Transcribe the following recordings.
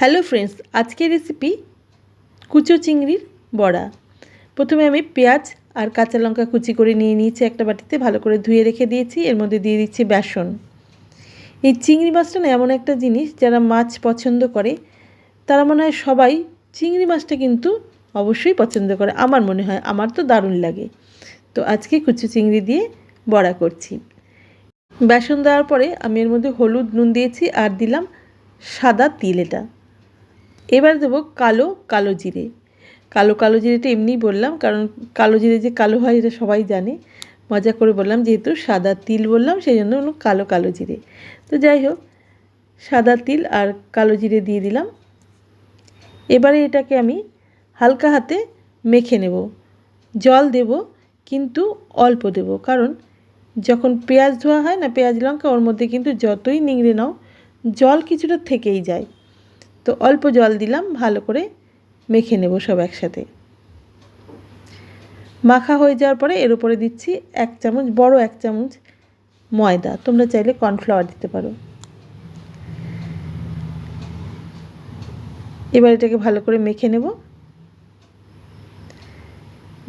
Hello friends আজকের recipe কুচো চিংড়ির বড়া। প্রথমে আমি পেঁয়াজ আর কাঁচা লঙ্কা কুচি করে নিয়ে নিয়েছি একটা বাটিতে, ভালো করে ধুয়ে রেখে দিয়েছি। এর মধ্যে দিয়ে দিচ্ছি বেসন। এই চিংড়ি মাছটা না এমন একটা জিনিস যারা মাছ পছন্দ করে, তারা মনে হয় সবাই চিংড়ি মাছটা কিন্তু অবশ্যই পছন্দ করে। আমার মনে হয়, আমার তো দারুণ লাগে। তো আজকে কুচো চিংড়ি দিয়ে বড়া করছি। বেসন দেওয়ার পরে আমি এর মধ্যে হলুদ নুন দিয়েছি আর দিলাম সাদা তিল এটা। এবার দেবো কালো কালো জিরে। কালো কালো জিরেটা এমনিই বললাম, কারণ কালো জিরে যে কালো হয় এটা সবাই জানে। মজা করে বললাম, যেহেতু সাদা তিল বললাম সেই জন্য কালো কালো জিরে। তো যাই হোক, সাদা তিল আর কালো জিরে দিয়ে দিলাম। এবারে এটাকে আমি হালকা হাতে মেখে নেব। জল দেব, কিন্তু অল্প দেব, কারণ যখন পেঁয়াজ ধোয়া হয় না, পেঁয়াজ লঙ্কা, ওর মধ্যে কিন্তু যতই নিংড়ে নাও, জল কিছুটা থেকেই যায়। তো অল্প জল দিলাম, ভালো করে মেখে নেব সব একসাথে। মাখা হয়ে যাওয়ার পরে এর উপরে দিচ্ছি এক চামচ, বড় এক চামচ ময়দা। তোমরা চাইলে কর্নফ্লাওয়ার দিতে পারো। এবার এটাকে ভালো করে মেখে নেব।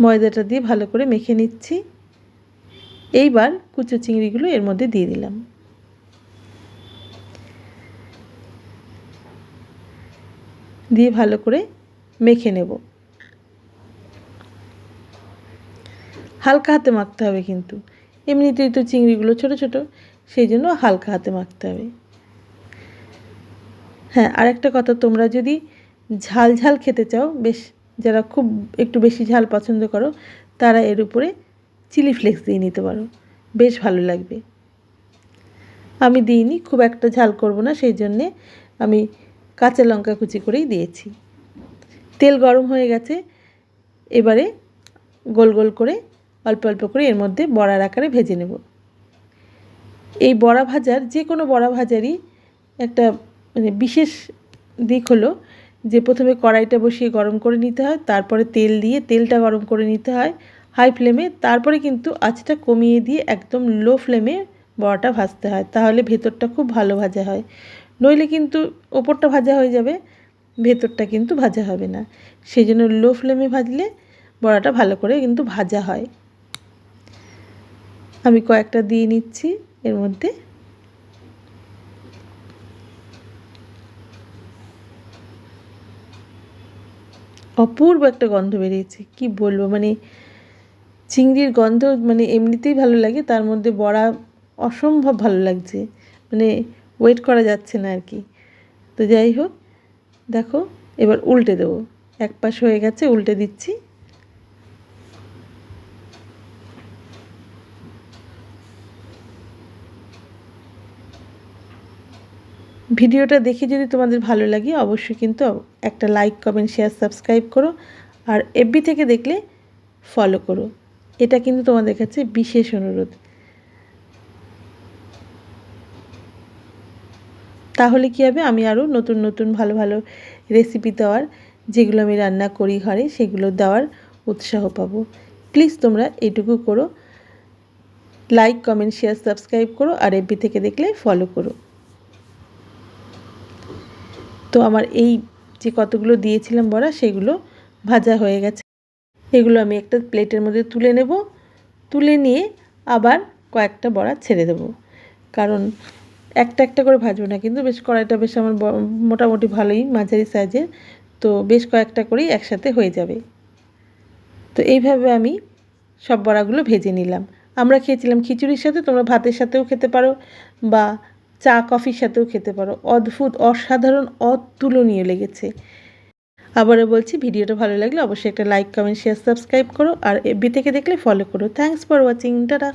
ময়দাটা দিয়ে ভালো করে মেখে নিচ্ছি। এইবার কুচো চিংড়িগুলো এর মধ্যে দিয়ে দিলাম। দিয়ে ভালো করে মেখে নেব। হালকা হাতে মাখতে হবে কিন্তু। এমনিতেই তো চিংড়িগুলো ছোট ছোট, সেই জন্য হালকা হাতে মাখতে হবে। হ্যাঁ আরেকটা কথা, তোমরা যদি ঝাল ঝাল খেতে চাও, বেশ যারা খুব একটু বেশি ঝাল পছন্দ করো, তারা এর উপরে চিলি ফ্লেক্স দিয়ে নিতে পারো। বেশ ভালো লাগবে। আমি দিইনি, খুব একটা ঝাল করব না, সেই জন্যে আমি কাঁচা লঙ্কা কুচি করেই দিয়েছি। তেল গরম হয়ে গেছে। এবারে গোল গোল করে, অল্প অল্প করে এর মধ্যে বড়ার আকারে ভেজে নেব। এই বড়া ভাজার, যে কোনো বড়া ভাজারই একটা মানে বিশেষ দিক হলো যে প্রথমে কড়াইটা বসিয়ে গরম করে নিতে হয়, তারপরে তেল দিয়ে তেলটা গরম করে নিতে হয় হাই ফ্লেমে, তারপরে কিন্তু আঁচটা কমিয়ে দিয়ে একদম লো ফ্লেমে বড়াটা ভাজতে হয়। তাহলে ভেতরটা খুব ভালো ভাজা হয়। নইলে কিন্তু ওপরটা ভাজা হয়ে যাবে, ভেতরটা কিন্তু ভাজা হবে না। সেই জন্য লো ফ্লেমে ভাজলে বড়াটা ভালো করে কিন্তু ভাজা হয়। আমি কয়েকটা দিয়ে নিচ্ছি, এর মধ্যে অপূর্ব একটা গন্ধ বেরিয়েছে, কি বলব? মানে চিংড়ির গন্ধ মানে এমনিতেই ভালো লাগে, তার মধ্যে বড়া অসম্ভব ভালো লাগছে। মানে ওয়েট করা যাচ্ছে না আর কি। তো যাই হোক, দেখো, এবার উল্টে দেবো। এক পাশ হয়ে গেছে, উল্টে দিচ্ছি। ভিডিওটা দেখে যদি তোমাদের ভালো লাগে, অবশ্যই কিন্তু একটা লাইক কমেন্ট শেয়ার সাবস্ক্রাইব করো। আর এফবি থেকে দেখলে ফলো করো। এটা কিন্তু তোমাদের কাছে বিশেষ অনুরোধ। তাহলে কী হবে? আমি আরও নতুন নতুন, ভালো ভালো রেসিপি দেওয়ার যেগুলো আমি রান্না করি ঘরে, সেগুলো দেওয়ার উৎসাহ পাবো। প্লিজ তোমরা এটুকু করো। লাইক কমেন্ট শেয়ার সাবস্ক্রাইব করো আর এফবি থেকে দেখলে ফলো করো। তো আমার এই যে কতগুলো দিয়েছিলাম বড়া, সেগুলো ভাজা হয়ে গেছে। এগুলো আমি একটা প্লেটের মধ্যে তুলে নেব। তুলে নিয়ে আবার কয়েকটা বড়া ছেড়ে দেবো। কারণ একটা একটা করে ভাজবো না, কিন্তু বেশ কড়াইটা বেশ আমার মোটামুটি ভালোই, মাঝারি সাইজের তো বেশ কয়েকটা করেই একসাথে হয়ে যাবে। তো এইভাবে আমি সব বড়াগুলো ভেজে নিলাম। আমরা খেয়েছিলাম খিচুড়ির সাথে, তোমরা ভাতের সাথেও খেতে পারো বা চা, কফির সাথেও খেতে পারো। অদ্ভুত, অসাধারণ, অতুলনীয় লেগেছে। আবারও বলছি, ভিডিওটা ভালো লাগলে অবশ্যই একটা লাইক কমেন্ট শেয়ার সাবস্ক্রাইব করো। আর এফবি থেকে দেখলে ফলো করো। Thanks for watching tata.